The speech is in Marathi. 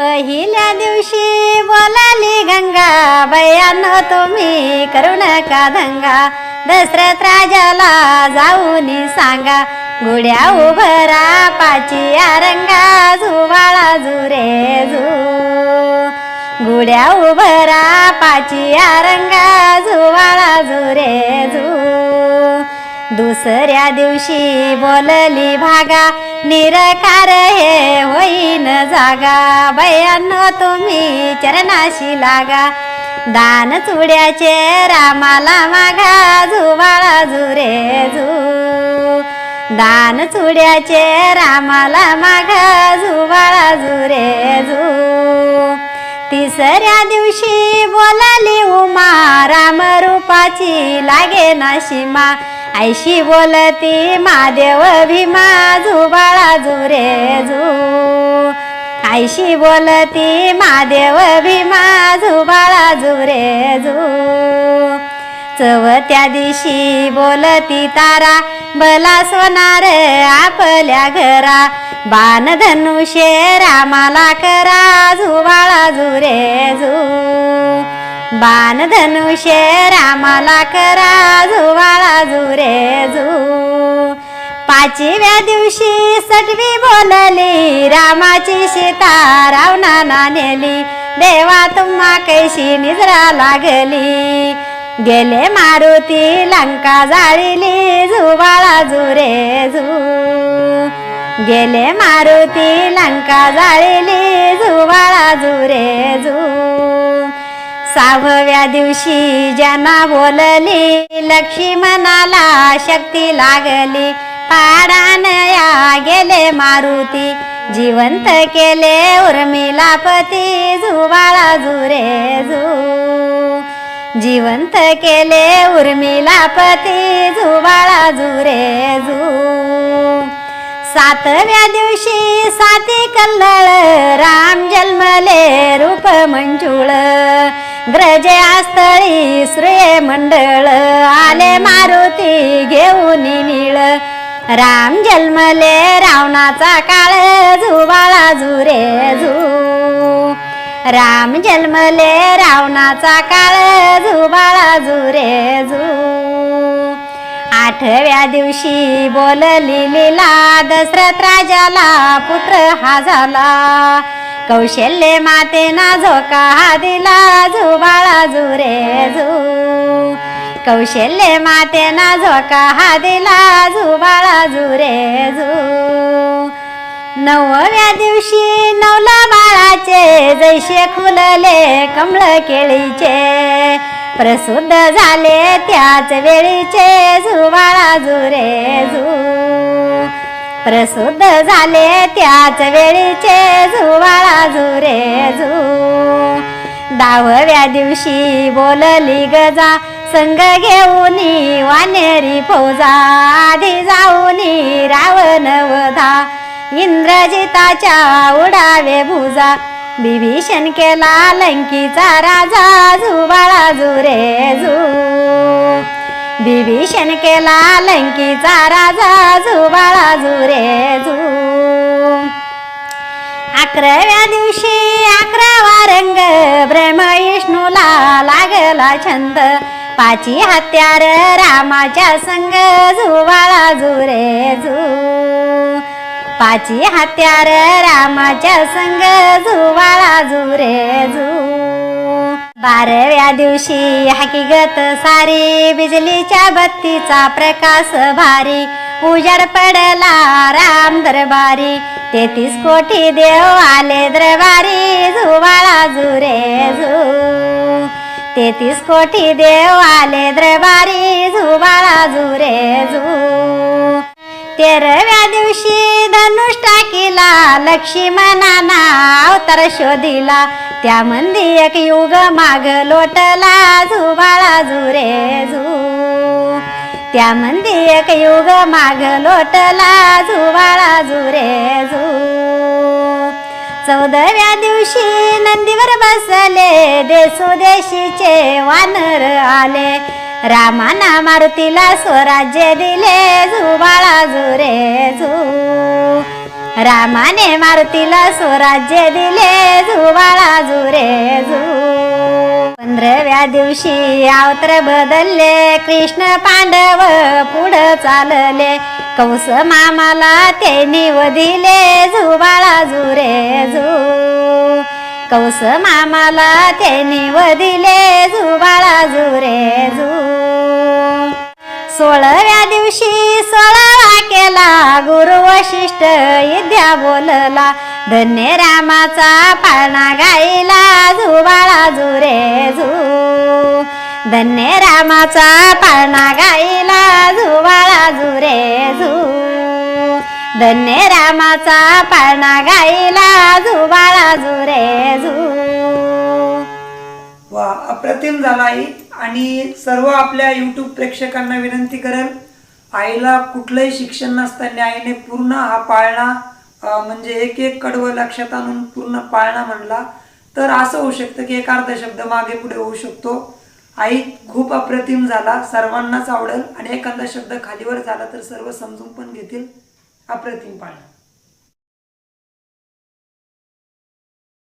पहिल्या दिवशी बोलाली गंगा बयान हो तुम्ही करू नका दंगा? दसरथ राजाला जाऊन सांगा गुड्या उभरा पाची रंगा झुवाळा झुरे झू गुड्या उभरा पाची रंगा झुवाळा झुरे झू दुसऱ्या दिवशी बोलली भागा निरकार हे होईन जागा. बयानो तुम्ही चरणाशी लागा. दान चुड्याचे रामाला मागा झुवाळा झुरे झू दान चुड्याचे रामाला मागा झुबाळा झुरे झू तिसऱ्या दिवशी बोलाली उमा राम रूपाची लागे ना सीमा आईशी बोलती महादेव भीमा झुबाळा झुरे झू आईशी बोलती महादेव भीमा झुबाळा झुरे झू चवत्या दिवशी बोलती तारा बला सोनार आपल्या घरा. बाण धनुषे रामाला करा झुबाळा झुरे झू बाण धनुषे रामाला करा झुबाळा पाचव्या दिवशी सटवी बोलली. रामाची सीता रावणाना नेली. देवा तुम्हा कैशी निजरा लागली. गेले मारुती लंका जाळीली. जुबाळा जुरे झू गेले मारुती लंका जाळीली. जुबाळा जुरे झू सहाव्या दिवशी ज्यांना बोलली लक्ष्मी मनाला शक्ती लागली. पाडानया गेले मारुती जिवंत केले उर्मिला पती जुवाळा जुरे झू जिवंत केले उर्मिला पती जुवाळा जुरे झू सातव्या दिवशी साती कल्लळ राम जन्मले रूप मंजुळ. ग्रजे आस्तळी श्रेय मंडळ आले मारुती घेऊन निळ राम जन्मले रावणाचा काळ झुबाळा झुरे झू राम जन्मले रावणाचा काळ झुबाळा झुरे झू आठव्या दिवशी बोलली लीला दशरथ राजाला पुत्र हा झाला. कौशल्य मातेना झोका हा दिला झुबाळा झुरे झू कौशल्य मातेना झोका हा दिला झुबाळा रे झू नवव्या दिवशी नवला बाळाचे जैसे खुलले कमळ केळीचे. प्रसिद्ध झाले त्याच वेळीचे झुवाळा झुरे झू प्रसिद्ध झाले त्याच वेळीचे झुवाळा झुरे झू दहाव्या दिवशी बोलली गजा संग घेऊन वानेरी फौजा आधी जाऊन रावण वधा. इंद्रजिताच्या उडावे भुजा. विभीषण केला लंकीचा राजा. झुबाळा जुरे झू विभीषण केला लंकीचा राजा. झुबाळा जुरे झू अकराव्या दिवशी अकरावा रंग ब्रह्म विष्णूला लागला छंद. पाची हत्यार रामाच्या संग झुवाळा झुरे झू पाची हत्यार रामाच्या संग झुवाळा झुरे झू बाराव्या दिवशी हकीकत सारी बिजलीच्या बत्तीचा प्रकाश भारी. उजाड पडला राम दरबारी. तेहतीस कोटी देव आले दरबारी झुवाळा झुरे झू तेहतीस कोटी देव आले दरबारी झुबाळा झुरे झू तेराव्या दिवशी धनुष टाकीला लक्ष्मणाना अवतार शोधिला. त्या मंदी एक युग माग लोटला झुबाळा झुरे झू त्या मंदी एक युग माग लोटला झुबाळा झुरे चौदाव्या दिवशी नंदीवर बसले देशोदेशीचे वानर आले. रामाना मारुतीला स्वराज्य दिले झुबाळा झुरे झू रामाने मारुतीला स्वराज्य दिले झुबाळा जुरे झू पंधराव्या दिवशी अवतर बदलले कृष्ण पांडव पुढं चालले. कंस मामाला त्यांनी वदिले झुबाळा जुरे झू कंस मामाला त्यांनी वदिले जुबाळा झुरे झू सोळाव्या दिवशी सोळावा केला गुरु वशिष्ठ विद्या बोलला धन्य रामाचा पाळणा गायला झुबाळा जुरे झू धन्य रामाचा पाळणा गायला झुवाळा झुरे झू धन्य रामाचा पाळणा गायला झुवाळा झुरे झू वा अप्रतिम झाला आई. आणि सर्व आपल्या यूट्यूब प्रेक्षकांना विनंती करेल आईला कुठलंही शिक्षण नसताना आईने पूर्ण हा पाळणा म्हणजे एक एक कडवं लक्षात आणून पूर्ण पाळणा म्हणला तर असं होऊ शकतं की एक अर्धा शब्द मागे पुढे होऊ शकतो. आई खूप अप्रतिम झाला सर्वांनाच आवडेल आणि एखादा शब्द खालीवर झाला तर सर्व समजून पण घेतील. अप्रतिम पाळणा.